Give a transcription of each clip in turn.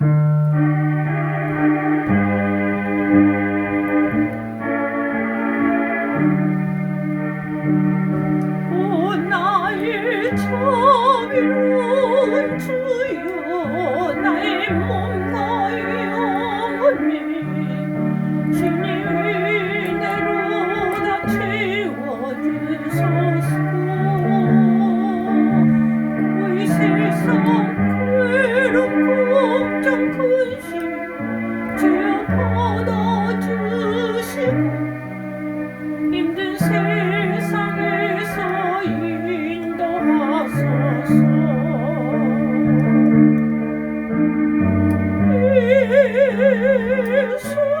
날 처비로 주여 나의 몸. soul.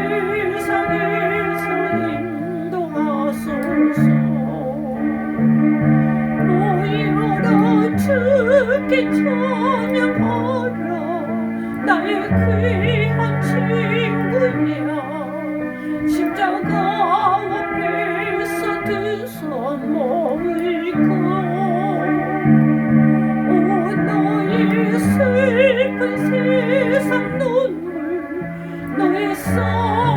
내게 전혀 나의 귀한 친구야 십자가 앞에서 드서 몸을 꺼오 너의 슬픈 세상 눈물 너의 성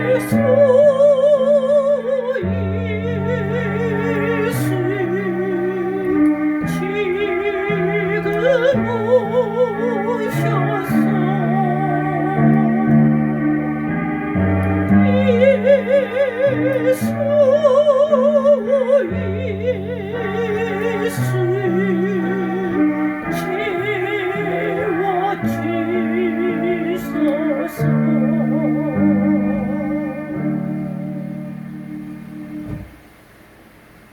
Jesus.